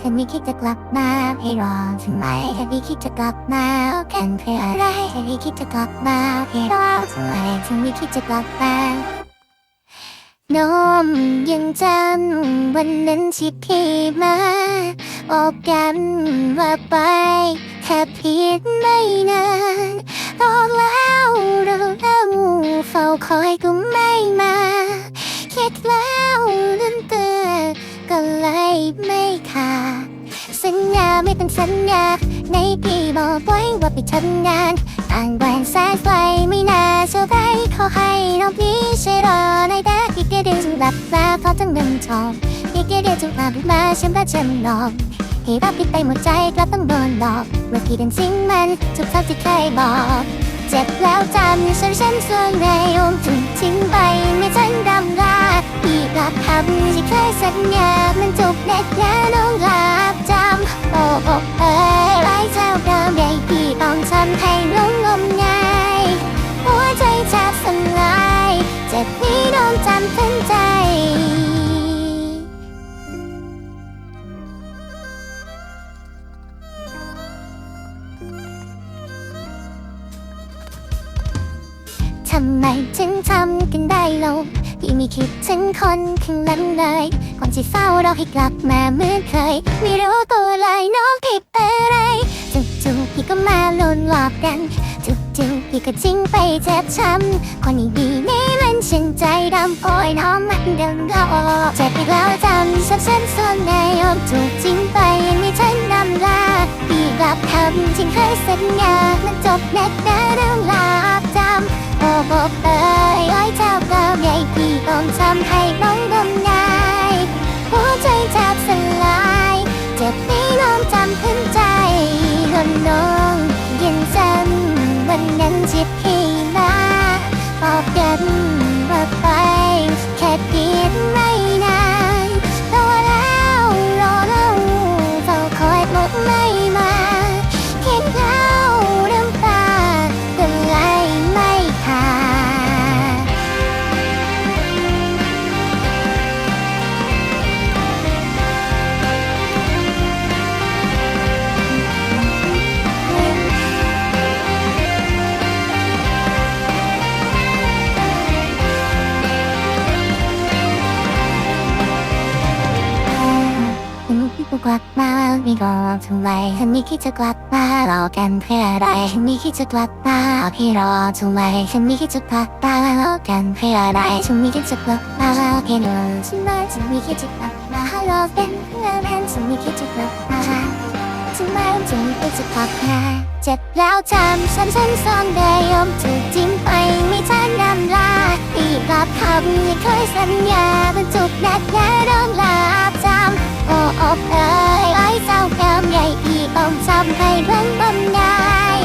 ฉันไม่คิดจะกลับมาให้รอทำไมฉันไม่คิดจะกลับมากันเพื่ออะไรฉันไม่คิดจะกลับมาให้รอทำไมฉันไม่คิดจะกลับมาน้อมยังจำวันนั้นที่พี่มาบอกกันว่าไปแค่เพียงไม่นานบอกแล้วเราเล่าเฝ้าคอยก็ไม่มา คิดแล้ว เป็นสัญญาในพี่บอกไว้ว่าไปทำงานอ่านวันแสนไกลไม่น่าเชื่อได้ขอให้น้องพี่ช่วยรอในอยได้อีกเดียวจะหลับตาเพราะทั้งเงินทองอีกเดียวจะมาบิดมาฉันและฉันนองให้รับผิดไปหมดใจกลับต้องโดนหลอกว่าพี่เป็นสิ่งมันทุกคำที่เคยบอกเจ็บแล้วจำฉันฉันส่วนในอมถึงทิ้งไปไม่ทันดำลาพี่กลับคำที่เคยสัญญามันจบแน่แค่น้องหลับ โอ้โอ้เอ้ยไรเจ้าเดิมใหญ่พี่ต้องทำให้น้องงมงายหัวใจแทบสลายเจ็บนี้โดนจำเป็นใจทำไมถึงทำกันได้ลง พี่ไม่คิดถึงคนข้างนั้นเลยคนที่เฝ้ารอให้กลับมาเหมือนเคย ไม่รู้ตัวเลยน้องผิดอะไรจู่ๆพี่ก็มาลวนหลอกกันจู่ๆพี่ก็ทิ้งไปเจ็บช้ำคนดีนี่มันฉันใจดำโอ้ยน้องมันเดินรอเจ็บอีกแล้วจำซับซ้นซ่อนในอกถูกทิ้งไปยังไม่ทันนำลาพี่กลับคำที่เคยสัญญามันจบแน่แน่เรื่องลาบจำ โอ้บอกเอ้ยไอ้เจ้าเก่าใหญ่ที่ต้องทำให้น้องงมงายหัวใจแทบสลายเจ็บนี้น้องจำขึ้นใจคนน้องยังจำวันนั้นจีบให้มาปอบกัน ไม่บอกทำไมฉันไม่คิดจะกลับมาหลอกกันเพื่ออะไรฉันไม่คิดจะกลับมาพี่รอทำไมฉันไม่คิดจะกลับมาหลอกกันเพื่ออะไรฉันไม่คิดจะกลับมาพี่รอฉันไมฉันไม่คิดจะกลับมาหลอกกันเพื่ออะไรฉันไม่คิดจะกลับมาฉันไมฉันไม่คิดจะกลับมาเจ็บแล้วจำฉันฉันซ้อนได้ยอมถูกทิ้งไปไม่ทันนำลาพี่กลับคำที่เคยสัญญามันจบแน่แค่โดนลาบจำโอ้อบเอ้ยไอ้ อบให้เพิ่งบำนาย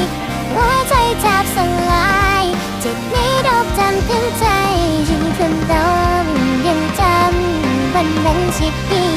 หัวใจแทบสลายจิตนี้ดอกจำถึงใจฉันคนเดิมยังจำวันนั้นที่พี่